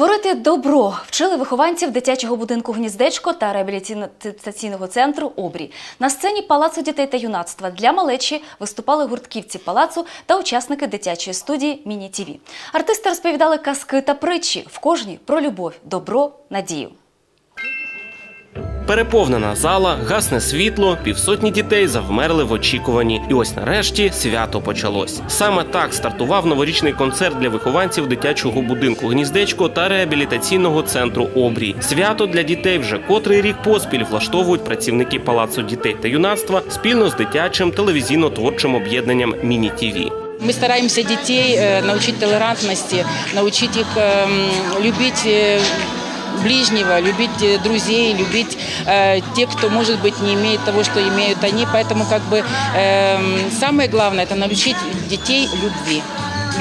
Творити добро вчили вихованців дитячого будинку гніздечко та реабілітаційного центру Обрій. На сцені палацу дітей та юнацтва для малечі виступали гуртківці палацу та учасники дитячої студії Міні Тіві. Артисти розповідали казки та притчі в кожній про любов, добро, надію Переповнена зала, гасне світло, півсотні дітей завмерли в очікуванні. І ось нарешті свято почалось. Саме так стартував новорічний концерт для вихованців дитячого будинку гніздечко та реабілітаційного центру Обрій. Свято для дітей вже котрий рік поспіль влаштовують працівники палацу дітей та юнацтва спільно з дитячим телевізійно-творчим об'єднанням Міні Тіві. Мы стараемся детей э, научить толерантности, научить их эм, любить э, ближнего, любить э, друзей, любить э, тех, кто, может быть, не имеет того, что имеют они. Поэтому как бы эм, самое главное – это научить детей любви,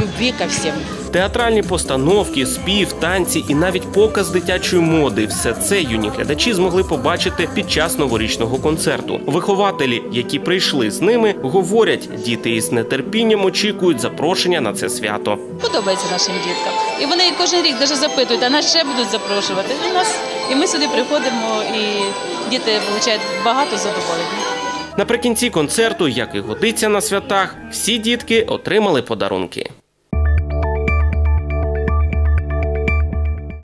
любви ко всем. Театральні постановки, спів, танці і навіть показ дитячої моди все це юні глядачі змогли побачити під час новорічного концерту. Вихователі, які прийшли з ними, говорять, діти із нетерпінням очікують запрошення на це свято. подобається нашим діткам. І вони кожен рік навіть запитують, а нас ще будуть запрошувати. І, нас, і ми сюди приходимо, і діти отримують багато задоволення. Наприкінці концерту, як і годиться на святах, всі дітки отримали подарунки.